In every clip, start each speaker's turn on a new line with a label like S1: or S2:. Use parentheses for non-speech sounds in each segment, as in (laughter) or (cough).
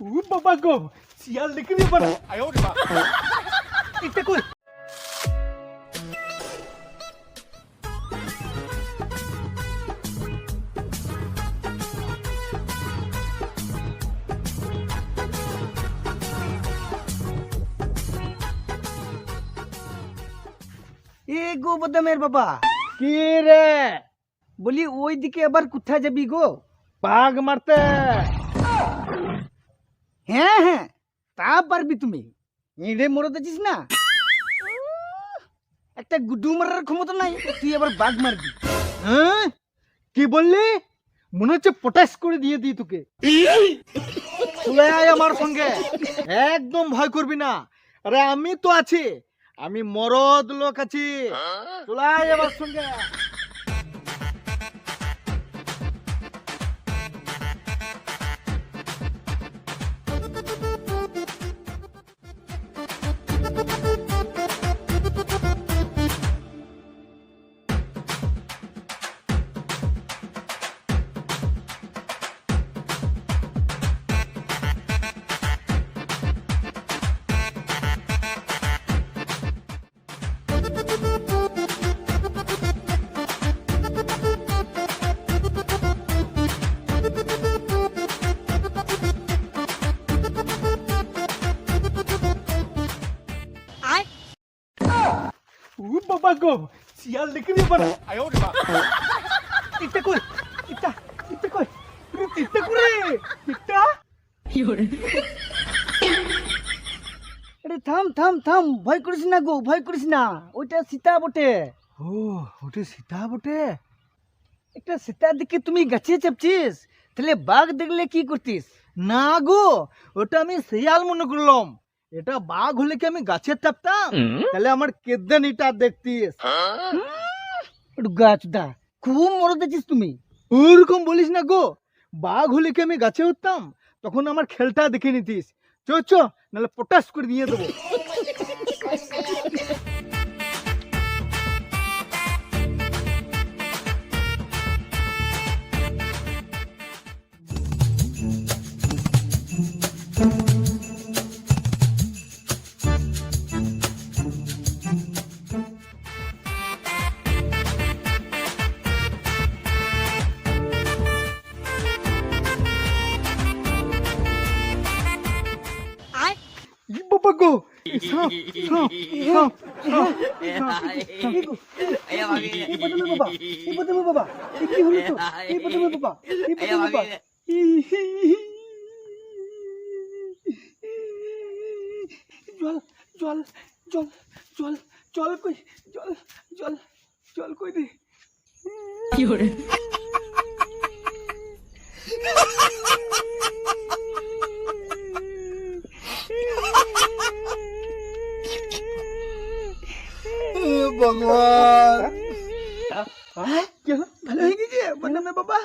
S1: ও বাবা গো শিয়াল দেখে নিয়ে পারো। এটা কই?
S2: এ গো বদামের বাবা।
S1: কি রে?
S2: বলি ওই দিকে আবার কোথায় যাবি গো?
S1: পাগ মারতে
S2: হ্যাঁ হ্যাঁ তা পারবি তুমি ইঁড়ে মরে দিছিস না একটা গুডু মারার ক্ষমতা নাই তুই আবার বাঘ মারবি
S1: হ্যাঁ কি বললি মনে হচ্ছে পটাশ করে দিয়ে দিই তোকে চলে আয় আমার সঙ্গে একদম ভয় করবি না আরে আমি তো আছি আমি মরদ লোক আছি চলে আয় আমার সঙ্গে ও বাবা গো শিয়াল দেখে নিয়ে পারো এটা কই? এটা এটা কই? এটা করে এটা
S2: আরে থাম থাম থাম ভয় করিস না গো ভয় করিস না। ওইটা সীতা বটে।
S1: ও ওটা সীতা বটে?
S2: একটা সীতা দেখে তুমি গাছে চাপছিস তাহলে বাঘ দেখলে কি করতিস?
S1: না গো ওটা আমি শিয়াল মনে করলাম। এটা বাঘ হলে কি আমি গাছে চাপতাম তাহলে আমার কেদানিটা দেখতিস।
S2: একটু গাছ দা খুব মরে দিছিস তুমি।
S1: ওরকম বলিস না গো। বাঘ হলে কি আমি গাছে উঠতাম? তখন আমার খেলটা দেখে নিতিস। চ চ নাহলে পটাশ করে দিয়ে দেবো। ই (laughs) বাবা সাপ সাপ সাপ
S2: বাবা কি হলো তো এই বাবা এই বাবা
S1: জল জল জল জল জল কই জল জল জল কই দে
S2: ভগবান
S1: হ্যাঁ কি হলো?
S2: ভালো হয়ে গেছে? বদমে বাবা।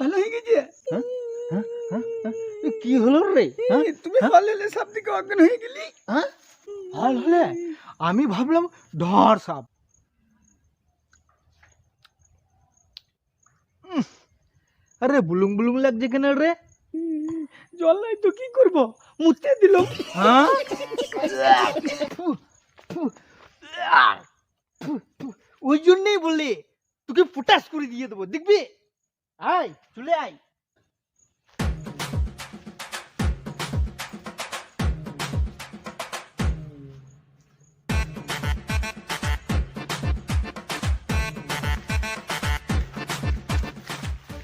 S2: ভালো হয়ে গেছে?
S1: হ্যাঁ হ্যাঁ হ্যাঁ কি হলো রে? হ্যাঁ
S2: তুমি হলে সব দিকে অজ্ঞান হয়ে গেলি?
S1: হ্যাঁ? হলে আমি ভাবলাম ধর সাপ। আরে বুলুং বুলুং লাগছে কেন রে?
S2: জল নাই তো কি করব? মুতে দিল।
S1: হ্যাঁ? (laughs) ওই জন্যই বললি তোকে পটাশ করে দিয়ে দেবো দেখবি? আয় চলে আয়।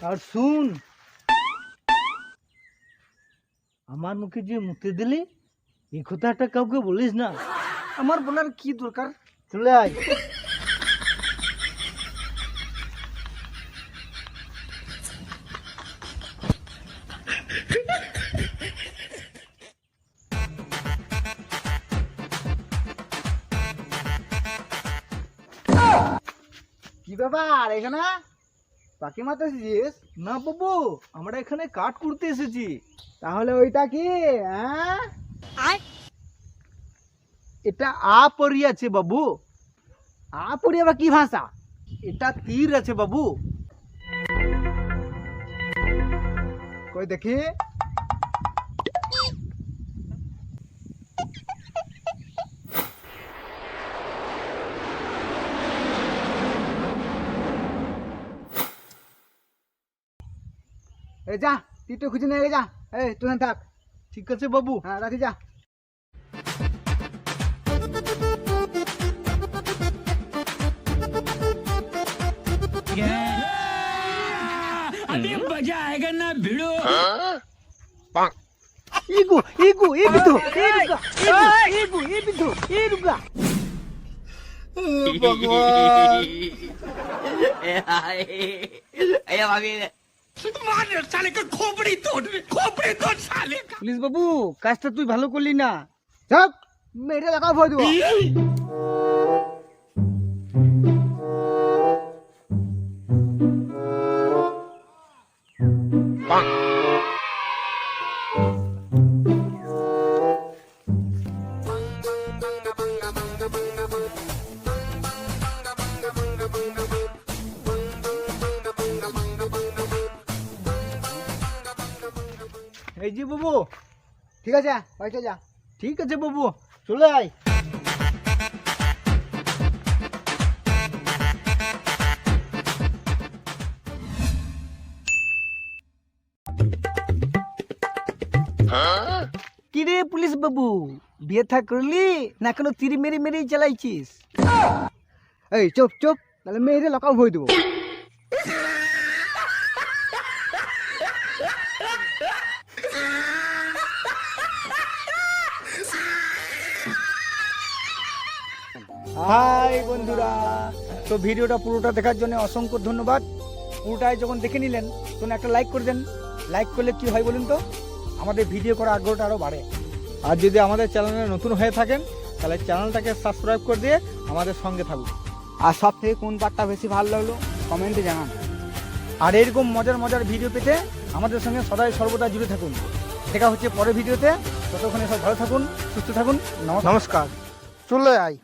S1: আর শুন আমার মুখে যে মুতে দিলি এই কথাটা কাউকে বলিস না।
S2: আমার বলার কি দরকার?
S1: চলে আয়।
S2: কি ব্যাপার এখানে? পাখি মারতে এসেছিস?
S1: না বাবু আমরা এখানে কাঠ করতে এসেছি।
S2: তাহলে ওইটা কি হ্যাঁ
S1: এটা আ পরি আছে বাবু।
S2: আ আপড়ি আবার কি ভাষা?
S1: এটা তীর আছে বাবু। কই দেখি?
S2: এই যা তুই তো খুঁজে নিয়ে যা এই তুই এখানে থাক
S1: ঠিক আছে বাবু
S2: হ্যাঁ রাখি যা
S3: अभी मजा आएगा ना भिड़ो
S2: ইগো ইগো এ বিধু এ রুগা ইগো এ বিধু এ রুগা
S3: मार साले মানের শালিকে
S2: পুলিশ বাবু কাজটা তুই ভালো করলি না। যাক মেয়েটা দেখা ভয় দেবো। Bonk.
S1: এই যে বাবু।
S2: ঠিক আছে? বাড়িতে যা।
S1: ঠিক আছে বাবু। চলে আয়।
S2: কি রে পুলিশ বাবু বিয়ে থা করলি না এখনও তিরি মেরে মেরেই চালাইছিস এই চুপ চুপ। তাহলে মেয়েরে লকাও ভয় দেবো। হাই বন্ধুরা, তো ভিডিওটা পুরোটা দেখার জন্য অসংখ্য ধন্যবাদ। পুরোটাই যখন দেখে নিলেন, তখন একটা লাইক করে দেন। লাইক করলে কি হয় বলুন তো? আমাদের ভিডিও করার আগ্রহটা আরও বাড়ে।
S1: আর যদি আমাদের চ্যানেলে নতুন হয়ে থাকেন, তাহলে চ্যানেলটাকে সাবস্ক্রাইব করে দিয়ে আমাদের সঙ্গে থাকুন।
S2: আর সব থেকে কোন পার্টটা বেশি ভালো লাগল কমেন্টে জানান। আর এরকম মজার মজার ভিডিও পেতে আমাদের সঙ্গে সদাই সর্বদা জুড়ে থাকুন। দেখা হচ্ছে পরের ভিডিওতে ততক্ষণে সব ভালো থাকুন, সুস্থ থাকুন। নমস্কার।
S1: নমস্কার। চলে আয়।